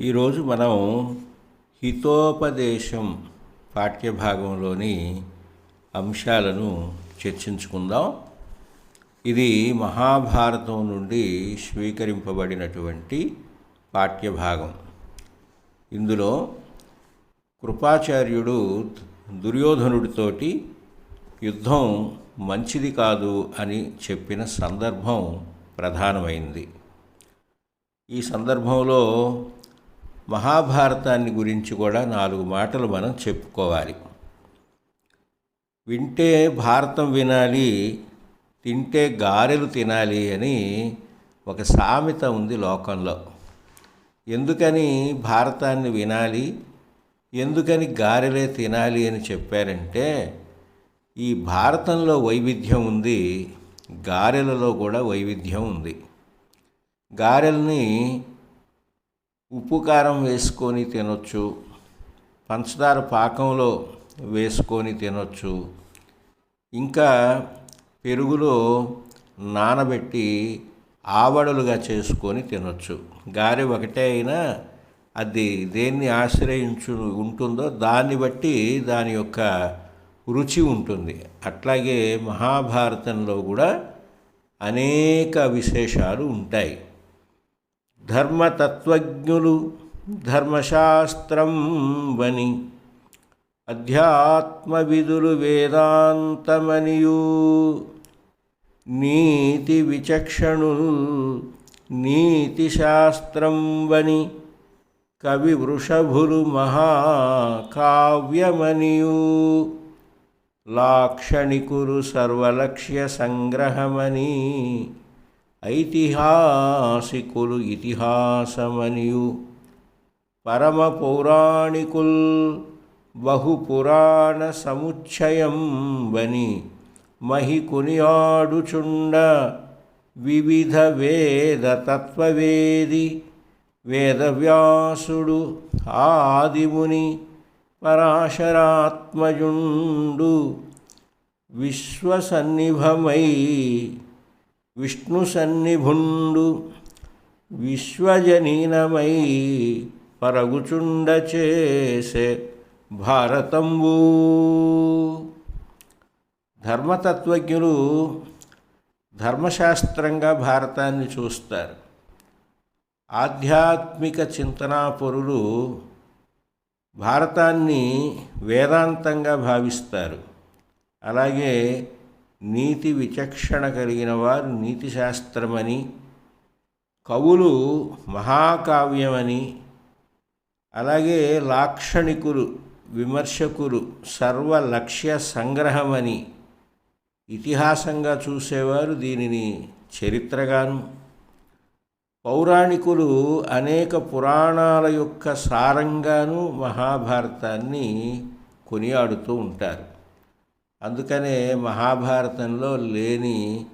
ఈరోజు మనం హితోపదేశం పాఠ్యభాగంలోని అంశాలను చర్చించుకుందాం. ఇది మహాభారతం నుండి స్వీకరింపబడినటువంటి పాఠ్యభాగం. ఇందులో కృపాచార్యుడు దుర్యోధనుడితోటి యుద్ధం మంచిది కాదు అని చెప్పిన సందర్భం ప్రధానమైంది. ఈ సందర్భంలో మహాభారతాన్ని గురించి కూడా నాలుగు మాటలు మనం చెప్పుకోవాలి. వింటే భారతం వినాలి తింటే గారెలు తినాలి అని ఒక సామెత ఉంది లోకంలో. ఎందుకని భారతాన్ని వినాలి ఎందుకని గారెలే తినాలి అని చెప్పారంటే ఈ భారతంలో వైవిధ్యం ఉంది గారెలలో కూడా వైవిధ్యం ఉంది. గారెల్ని ఉప్పు కారం వేసుకొని తినొచ్చు. పంచదార పాకంలో వేసుకొని తినొచ్చు. ఇంకా పెరుగులో నానబెట్టి ఆవడలుగా చేసుకొని తినొచ్చు. గారె ఒకటే అయినా అది దేన్ని ఆశ్రయించు ఉంటుందో దాన్ని బట్టి దాని యొక్క రుచి ఉంటుంది. అట్లాగే మహాభారతంలో కూడా అనేక విశేషాలు ఉంటాయి. ధర్మతత్వజ్ఞులు ధర్మశాస్త్రం వని అధ్యాత్మవిధులు వేదాంతమనియు నీతి విచక్షణులు నీతి శాస్త్రం వని కవి వృషభులు మహాకావ్యమనియు లాక్షణికులు సర్వలక్ష్య సంగ్రహమని ఐతిహాసికులు ఇతిహాసమనియు. పరమ పౌరాణికుల్ బహుపురాణ సముచ్చయం వని మహి కొనియాడుచుండ వివిధ వేద తత్వవేది వేదవ్యాసుడు ఆదిముని పరాశరాత్మజుండు విశ్వసన్నిభమై విష్ణు సన్నిభుండు విశ్వజనీనమై పరగుచుండ చేసే భారతంబు. ధర్మతత్వజ్ఞులు ధర్మశాస్త్రంగా భారతాన్ని చూస్తారు. ఆధ్యాత్మిక చింతనాపరులు భారతాన్ని వేదాంతంగా భావిస్తారు. అలాగే నీతి విచక్షణ కలిగిన వారు నీతి శాస్త్రమని కవులు మహాకావ్యమని అలాగే లాక్షణికులు విమర్శకులు సర్వ లక్ష్య సంగ్రహమని ఇతిహాసంగా చూసేవారు దీనిని చరిత్రగాను. పౌరాణికులు అనేక పురాణాల యొక్క సారంగాను మహాభారతాన్ని కొనియాడుతూ ఉంటారు. అందుకనే మహాభారతంలో లేని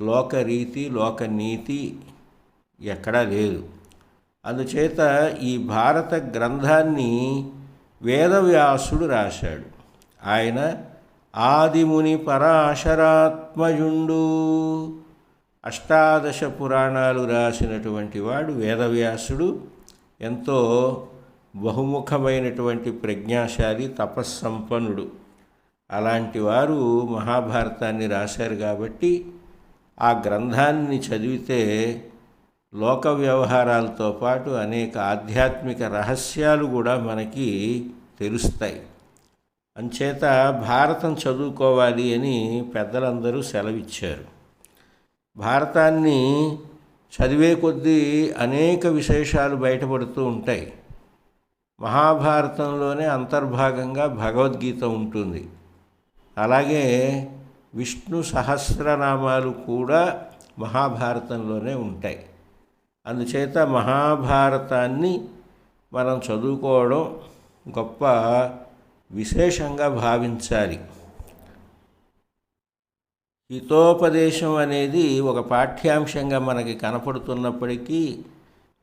లోకరీతి లోకనీతి ఎక్కడా లేదు. అందుచేత ఈ భారత గ్రంథాన్ని వేదవ్యాసుడు రాశాడు. ఆయన ఆదిముని పరాశరాత్మజుండు. అష్టాదశ పురాణాలు రాసినటువంటి వాడు వేదవ్యాసుడు. ఎంతో బహుముఖమైనటువంటి ప్రజ్ఞాశాలి తపస్సంపన్నుడు. అలాంటి వారు మహాభారతాన్ని రాశారు కాబట్టి ఆ గ్రంథాన్ని చదివితే లోక వ్యవహారాలతో పాటు అనేక ఆధ్యాత్మిక రహస్యాలు కూడా మనకి తెలుస్తాయి. అంచేత భారతం చదువుకోవాలి అని పెద్దలందరూ సెలవిచ్చారు. భారతాన్ని చదివే కొద్దీ అనేక విశేషాలు బయటపడుతూ ఉంటాయి. మహాభారతంలోనే అంతర్భాగంగా భగవద్గీత ఉంటుంది. అలాగే విష్ణు సహస్రనామాలు కూడా మహాభారతంలోనే ఉంటాయి. అందుచేత మహాభారతాన్ని మనం చదువుకోవడం గొప్ప విశేషంగా భావించాలి. హితోపదేశం అనేది ఒక పాఠ్యాంశంగా మనకి కనపడుతున్నప్పటికీ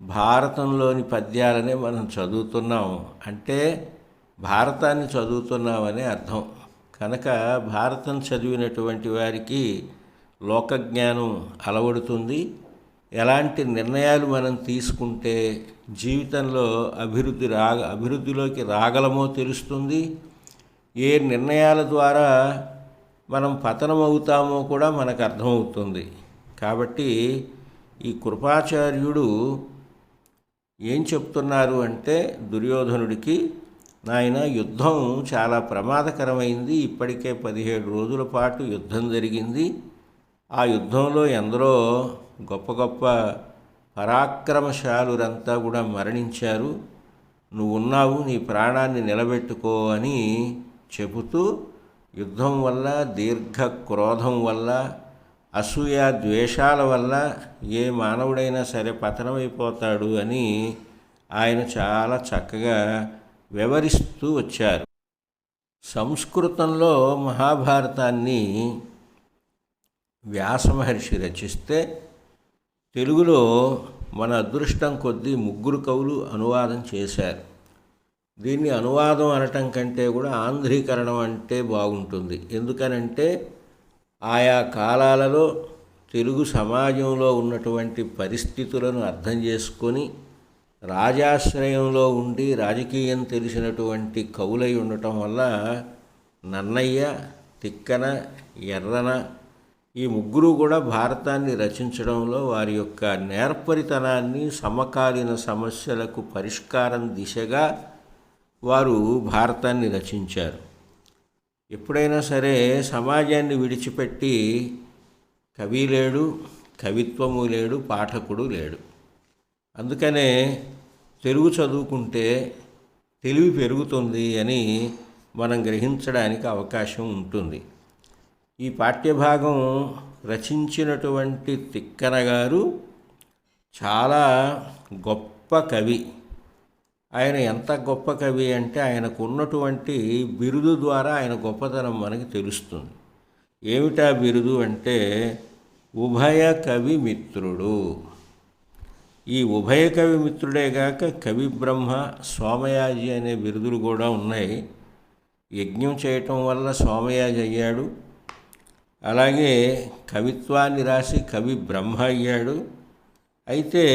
భారతంలోని పద్యాలనే మనం చదువుతున్నాము అంటే భారతాన్ని చదువుతున్నామనే అర్థం. కనుక భారతం చదివినటువంటి వారికి లోకజ్ఞానం అలవడుతుంది. ఎలాంటి నిర్ణయాలు మనం తీసుకుంటే జీవితంలో అభివృద్ధి రాగ అభివృద్ధిలోకి రాగలమో తెలుస్తుంది. ఏ నిర్ణయాల ద్వారా మనం పతనం అవుతామో కూడా మనకు అర్థమవుతుంది. కాబట్టి ఈ కృపాచార్యుడు ఏం చెప్తున్నారు అంటే దుర్యోధనుడికి నాయన యుద్ధం చాలా ప్రమాదకరమైంది. ఇప్పటికే పదిహేడు రోజుల పాటు యుద్ధం జరిగింది. ఆ యుద్ధంలో ఎందరో గొప్ప గొప్ప పరాక్రమశాలురంతా కూడా మరణించారు. నువ్వు ఉన్నావు నీ ప్రాణాన్ని నిలబెట్టుకో అని చెబుతూ యుద్ధం వల్ల దీర్ఘ క్రోధం వల్ల అసూయ ద్వేషాల వల్ల ఏ మానవుడైనా సరే పతనమైపోతాడు అని ఆయన చాలా చక్కగా వివరిస్తూ వచ్చారు. సంస్కృతంలో మహాభారతాన్ని వ్యాసమహర్షి రచిస్తే తెలుగులో మన అదృష్టం కొద్దీ ముగ్గురు కవులు అనువాదం చేశారు. దీన్ని అనువాదం అనటం కంటే కూడా ఆంధ్రీకరణం అంటే బాగుంటుంది. ఎందుకనంటే ఆయా కాలాలలో తెలుగు సమాజంలో ఉన్నటువంటి పరిస్థితులను అర్థం చేసుకొని రాజాశ్రయంలో ఉండి రాజకీయం తెలిసినటువంటి కవులై ఉండటం వల్ల నన్నయ్య తిక్కన ఎర్రన ఈ ముగ్గురు కూడా భారతాన్ని రచించడంలో వారి యొక్క నేర్పరితనాన్ని సమకాలీన సమస్యలకు పరిష్కారం దిశగా వారు భారతాన్ని రచించారు. ఎప్పుడైనా సరే సమాజాన్ని విడిచిపెట్టి కవి లేడు కవిత్వము లేడు పాఠకుడు లేడు. అందుకనే తెలుగు చదువుకుంటే తెలివి పెరుగుతుంది అని మనం గ్రహించడానికి అవకాశం ఉంటుంది. ఈ పాఠ్యభాగం రచించినటువంటి తిక్కన గారు చాలా గొప్ప కవి. ఆయన ఎంత గొప్ప కవి అంటే ఆయనకు ఉన్నటువంటి బిరుదు ద్వారా ఆయన గొప్పతనం మనకి తెలుస్తుంది. ఏమిటా బిరుదు అంటే ఉభయ కవి మిత్రుడు. ఈ ఉభయ కవి మిత్రుడే గాక కవి బ్రహ్మ సోమయాజి అనే బిరుదులు కూడా ఉన్నాయి. యజ్ఞం చేయటం వల్ల సోమయాజి అయ్యాడు. అలాగే కవిత్వాన్ని రాసి కవి బ్రహ్మ అయ్యాడు. అయితే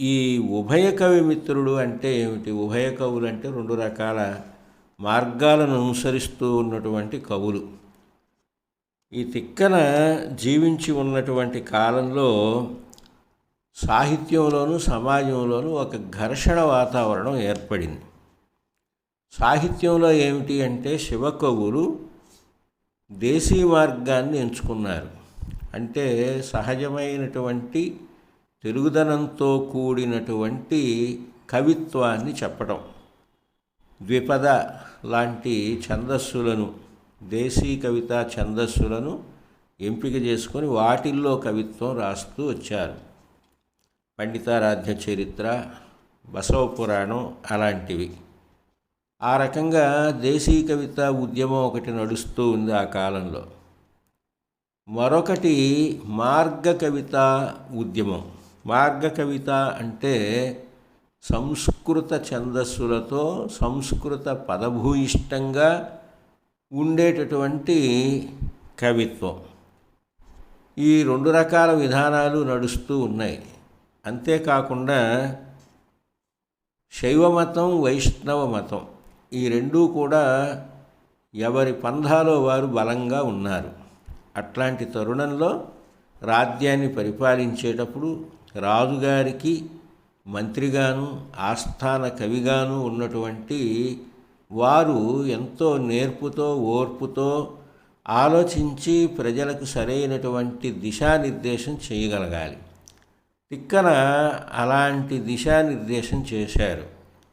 ఈ ఉభయ కవి మిత్రుడు అంటే ఏమిటి? ఉభయ కవులు అంటే రెండు రకాల మార్గాలను అనుసరిస్తూ ఉన్నటువంటి కవులు. ఈ తిక్కన జీవించి ఉన్నటువంటి కాలంలో సాహిత్యంలోనూ సమాజంలోనూ ఒక ఘర్షణ వాతావరణం ఏర్పడింది. సాహిత్యంలో ఏమిటి అంటే శివకవులు దేశీ మార్గాన్ని ఎంచుకున్నారు. అంటే సహజమైనటువంటి తెలుగుదనంతో కూడినటువంటి కవిత్వాన్ని చెప్పడం ద్విపద లాంటి ఛందస్సులను దేశీ కవిత ఛందస్సులను ఎంపిక చేసుకొని వాటిల్లో కవిత్వం రాస్తూ వచ్చారు. పండితారాధ్య చరిత్ర బసవ పురాణం అలాంటివి. ఆ రకంగా దేశీ కవిత ఉద్యమం ఒకటి నడుస్తూ ఉంది ఆ కాలంలో. మరొకటి మార్గ కవిత ఉద్యమం. మార్గ కవిత అంటే సంస్కృత ఛందస్సులతో సంస్కృత పదభూయిష్టంగా ఉండేటటువంటి కవిత్వం. ఈ రెండు రకాల విధానాలు నడుస్తూ ఉన్నాయి. అంతేకాకుండా శైవ మతం వైష్ణవ మతం ఈ రెండూ కూడా ఎవరి పంధాలో వారు బలంగా ఉన్నారు. అట్లాంటి తరుణంలో రాజ్యాన్ని పరిపాలించేటప్పుడు రాజుగారికి మంత్రిగాను ఆస్థాన కవిగాను ఉన్నటువంటి వారు ఎంతో నేర్పుతో ఓర్పుతో ఆలోచించి ప్రజలకు సరైనటువంటి దిశానిర్దేశం చేయగలగాలి. తిక్కన అలాంటి దిశానిర్దేశం చేశారు.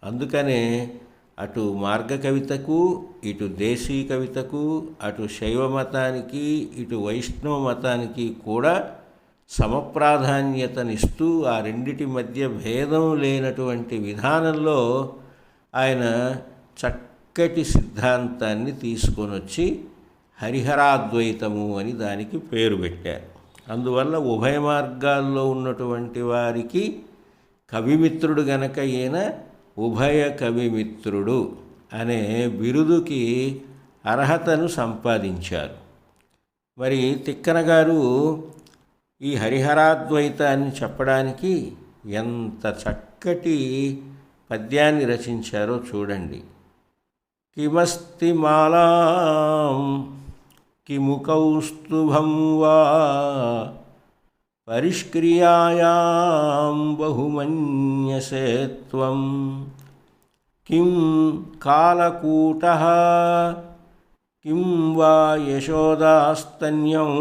అందుకనే అటు మార్గ కవితకు ఇటు దేశీ కవితకు అటు శైవ మతానికి ఇటు వైష్ణవ మతానికి కూడా సమప్రాధాన్యతనిస్తూ ఆ రెండిటి మధ్య భేదం లేనటువంటి విధానంలో ఆయన చక్కటి సిద్ధాంతాన్ని తీసుకొని వచ్చి హరిహరాద్వైతము అని దానికి పేరు పెట్టారు. అందువల్ల ఉభయ మార్గాల్లో ఉన్నటువంటి వారికి కవిమిత్రుడు గనక ఈయన ఉభయ కవిమిత్రుడు అనే బిరుదుకి అర్హతను సంపాదించారు. మరి తిక్కన గారు ఈ హరిహరాద్వైతాన్ని చెప్పడానికి ఎంత చక్కటి పద్యాన్ని రచించారో చూడండి. కిమస్తి మాలాం కిము కౌస్తుభం వా పరిష్క్రియాయాం బహుమన్యసే త్వం కిం కాలకూటः కిం వా యశోదాస్తన్యం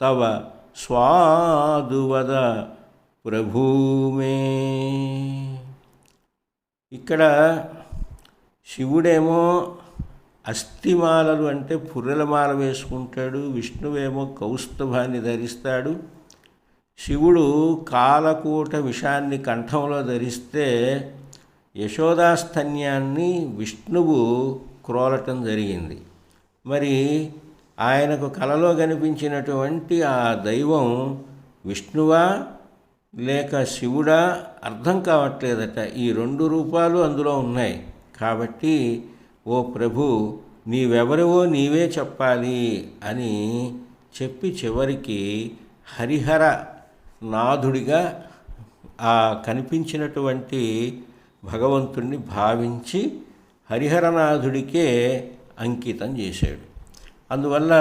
తవ స్వాదువద ప్రభూమే ఇక్కడ శివుడేమో అస్థిమాలలు అంటే పుర్రెలమాల వేసుకుంటాడు విష్ణువేమో కౌస్తభాన్ని ధరిస్తాడు. శివుడు కాలకూట విషాన్ని కంఠంలో ధరిస్తే యశోదాస్తన్యాన్ని విష్ణువు క్రోలటం జరిగింది. మరి ఆయనకు కలలో కనిపించినటువంటి ఆ దైవం విష్ణువా లేక శివుడా? అర్థం కావట్లేదట. ఈ రెండు రూపాలు అందులో ఉన్నాయి. కాబట్టి ఓ ప్రభు నీవెవరివో నీవే చెప్పాలి అని చెప్పి చివరికి హరిహర నాథుడిగా ఆ కనిపించినటువంటి భగవంతుణ్ణి భావించి హరిహరనాథుడికే అంకితం చేశాడు. అందువల్ల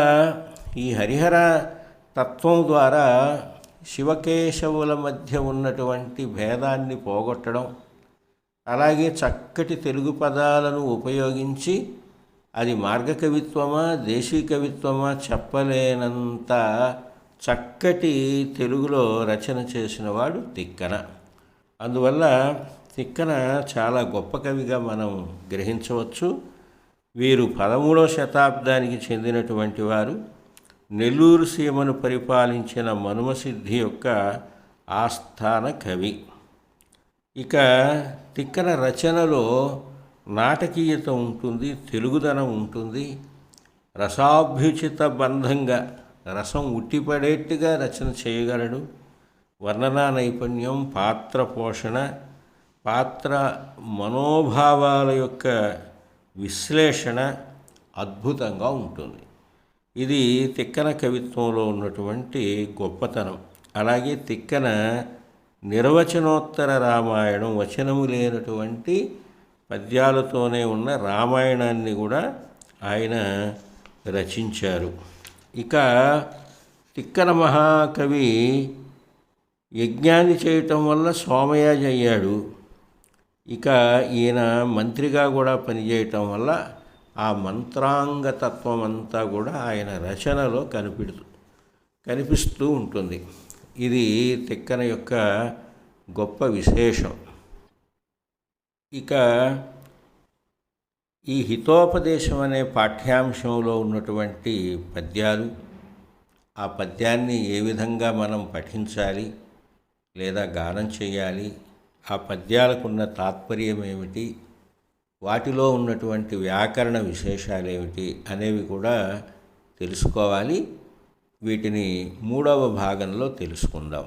ఈ హరిహర తత్వం ద్వారా శివకేశవుల మధ్య ఉన్నటువంటి భేదాన్ని పోగొట్టడం అలాగే చక్కటి తెలుగు పదాలను ఉపయోగించి అది మార్గకవిత్వమా దేశీ కవిత్వమా చెప్పలేనంత చక్కటి తెలుగులో రచన చేసినవాడు తిక్కన. అందువల్ల తిక్కన చాలా గొప్ప కవిగా మనం గ్రహించవచ్చు. వీరు పదమూడవ శతాబ్దానికి చెందినటువంటి వారు. నెల్లూరు సీమను పరిపాలించిన మనుమసిద్ధి యొక్క ఆస్థాన కవి. ఇక తిక్కన రచనలో నాటకీయత ఉంటుంది తెలుగుదనం ఉంటుంది. రసాభ్యుచిత బంధంగా రసం ఉట్టిపడేట్టుగా రచన చేయగలడు. వర్ణనా నైపుణ్యం పాత్ర పోషణ పాత్ర మనోభావాల యొక్క విశ్లేషణ అద్భుతంగా ఉంటుంది. ఇది తిక్కన కవిత్వంలో ఉన్నటువంటి గొప్పతనం. అలాగే తిక్కన నిర్వచనోత్తర రామాయణం వచనము లేనటువంటి పద్యాలతోనే ఉన్న రామాయణాన్ని కూడా ఆయన రచించారు. ఇక తిక్కన మహాకవి యజ్ఞాన్ని చేయటం వల్ల సోమయాజి అయ్యాడు. ఇక ఈయన మంత్రిగా కూడా పనిచేయటం వల్ల ఆ మంత్రాంగ తత్వం అంతా కూడా ఆయన రచనలో కనిపెడుతూ కనిపిస్తూ ఉంటుంది. ఇది తిక్కన యొక్క గొప్ప విశేషం. ఇక ఈ హితోపదేశం అనే పాఠ్యాంశంలో ఉన్నటువంటి పద్యాలు ఆ పద్యాన్ని ఏ విధంగా మనం పఠించాలి లేదా గానం చేయాలి ఆ పద్యాలకున్న తాత్పర్యం ఏమిటి వాటిలో ఉన్నటువంటి వ్యాకరణ విశేషాలు ఏమిటి అనేవి కూడా తెలుసుకోవాలి. వీటిని మూడవ భాగంలో తెలుసుకుందాం.